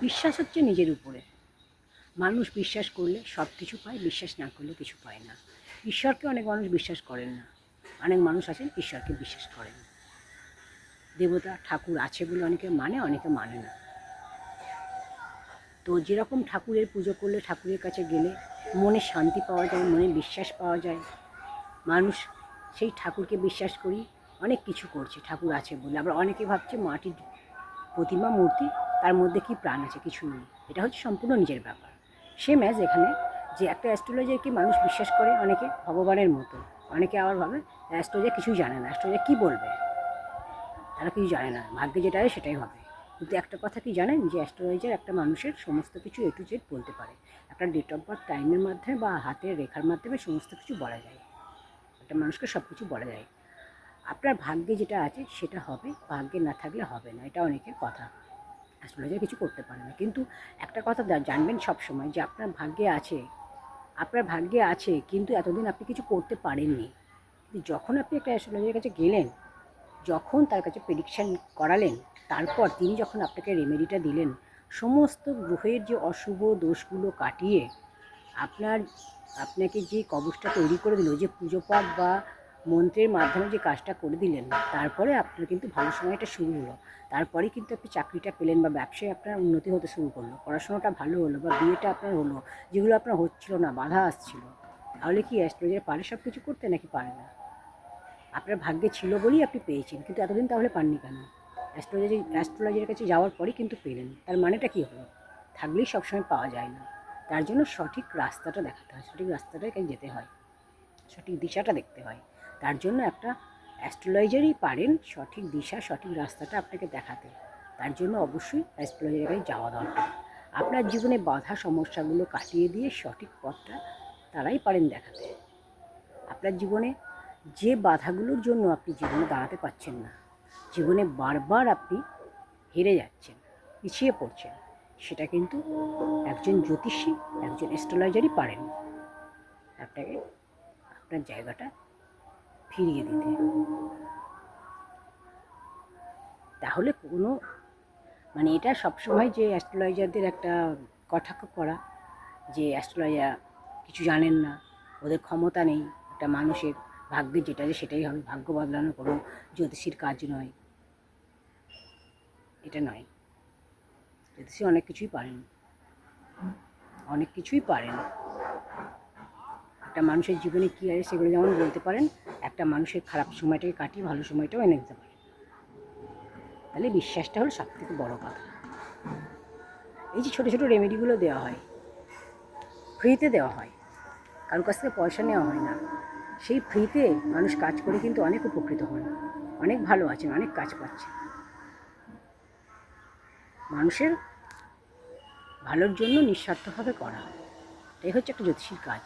বিশ্বাস হচ্ছে নিজের উপরে। মানুষ বিশ্বাস করলে সব কিছু পায়, বিশ্বাস না করলে কিছু পায় না। ঈশ্বরকে অনেক মানুষ বিশ্বাস করেন না। অনেক মানুষ আছেন ঈশ্বরকে বিশ্বাস করেন। দেবতা, ঠাকুর আছে বলে অনেকে মানে অনেকে মানে না। তো যেরকম ঠাকুরের পুজো করলে ঠাকুরের কাছে গেলে মনে শান্তি পাওয়া যায়, মনে বিশ্বাস পাওয়া যায়। মানুষ সেই ঠাকুরকে বিশ্বাস করি অনেক কিছু করছে। ঠাকুর আছে বলে। আবার অনেকে ভাবছে মাটির প্রতিমা, মূর্তি তার মধ্যে কি প্রাণ আছে কিছু নেই। এটা হচ্ছে সম্পূর্ণ নিজের ব্যাপার। সে ম্যাচ এখানে যে একটা অ্যাস্ট্রোলজারকে মানুষ বিশ্বাস করে অনেকে ভগবানের মতো, অনেকে আবার ভাবে অ্যাস্ট্রোলজার কিছুই জানে না, অ্যাস্ট্রোলজার কী বলবে? তারা কিছু জানে না, ভাগ্যে যেটা আছে সেটাই হবে। কিন্তু একটা কথা কি জানেন? যে অ্যাস্ট্রোলজার একটা মানুষের সমস্ত কিছু এ টু জেড বলতে পারে। একটা ডেট অফ বার্থ টাইমের মাধ্যমে বা হাতের রেখার মাধ্যমে সমস্ত কিছু বলা যায়। একটা মানুষকে সব কিছু বলা যায়। আপনার ভাগ্যে যেটা আছে সেটা হবে, ভাগ্যে না থাকলে হবে না, এটা অনেকের কথা। অ্যাস্ট্রোলজার কিছু করতে পারে না। কিন্তু একটা কথা জানবেন সব সময় যে আপনার ভাগ্যে আছে, আপনার ভাগ্যে আছে, কিন্তু এতদিন আপনি কিছু করতে পারেননি। কিন্তু যখন আপনি একটা অ্যাস্ট্রোলজারের কাছে গেলেন, যখন তার কাছে প্রেডিকশান করালেন, তারপর তিনি যখন আপনাকে রেমেডিটা দিলেন, সমস্ত গ্রহের যে অশুভ দোষগুলো কাটিয়ে আপনার, আপনাকে যে কবচটা তৈরি করে দিল, যে পুজো পাঠ বা মন্ত্রের মাধ্যমে যে কাজটা করে দিলেন, তারপরে আপনার কিন্তু ভালো সময়টা শুরু হলো। তারপরে কিন্তু আপনি চাকরিটা পেলেন বা ব্যবসায় আপনার উন্নতি হতে শুরু করল। পড়াশোনাটা ভালো হলো বা বিয়েটা আপনার হলো, যেগুলো আপনার হচ্ছিল না, বাধা আসছিল। তাহলে কি অ্যাস্ট্রোলজার পারে সব কিছু করতে নাকি পারে না? আপনার ভাগ্যে ছিল বলেই আপনি পেয়েছেন, কিন্তু এতদিন তাহলে পাননি কেন? অ্যাস্ট্রোলজি অ্যাস্ট্রোলজির কাছে যাওয়ার পরেই কিন্তু পেলেন। তার মানেটা কী হলো? থাকলেই সবসময় পাওয়া যায় না। তার জন্য সঠিক রাস্তাটা দেখাতে হয়, সঠিক রাস্তাটায় যেতে হয়, সঠিক দিশাটা দেখতে হয়। তার জন্য একটা অ্যাস্ট্রোলজারই পারেন সঠিক দিশা, সঠিক রাস্তাটা আপনাকে দেখাতে। তার জন্য অবশ্যই অ্যাস্ট্রোলজারের কাছে যাওয়া দরকার। আপনার জীবনে বাধা, সমস্যাগুলো কাটিয়ে দিয়ে সঠিক পথটা তারাই পারেন দেখাতে। আপনার জীবনে যে বাধাগুলোর জন্য আপনি জীবনে দাঁড়াতে পারছেন না, জীবনে বারবার আপনি হেরে যাচ্ছেন, পিছিয়ে পড়ছেন, সেটা কিন্তু একজন জ্যোতিষী, একজন অ্যাস্ট্রোলজারই পারেন। আপনাকে, আপনার জায়গাটা ফিরিয়ে দিতে। তাহলে কোনো মানে এটা সবসময় যে অ্যাস্ট্রোলজারদের একটা কটাক্ষ করা, যে অ্যাস্ট্রোলজার কিছু জানেন না, ওদের ক্ষমতা নেই, একটা মানুষের ভাগ্যে যেটা আছে সেটাই হবে, ভাগ্য বদলানো কোনো জ্যোতিষীর কাজ নয়। এটা নয়। জ্যোতিষী অনেক কিছুই পারেন। অনেক কিছুই পারেন। একটা মানুষের জীবনে কী আছে সেগুলো যেমন বলতে পারেন একটা মানুষের খারাপ সময়টাকে কাটিয়ে ভালো সময়টাও এনে দিতে পারে। তাহলে বিশ্বাসটা হলো সব থেকে বড়ো কথা। এই যে ছোটো ছোটো রেমেডিগুলো দেওয়া হয় ফ্রিতে দেওয়া হয় কারোর কাছ থেকে পয়সা নেওয়া হয় না, সেই ফ্রিতে মানুষ কাজ করে কিন্তু অনেক উপকৃত হন অনেক ভালো আছেন, অনেক কাজ পাচ্ছেন মানুষের ভালোর জন্য নিঃস্বার্থভাবে করা, এটাই হচ্ছে একটা জ্যোতিষীর কাজ।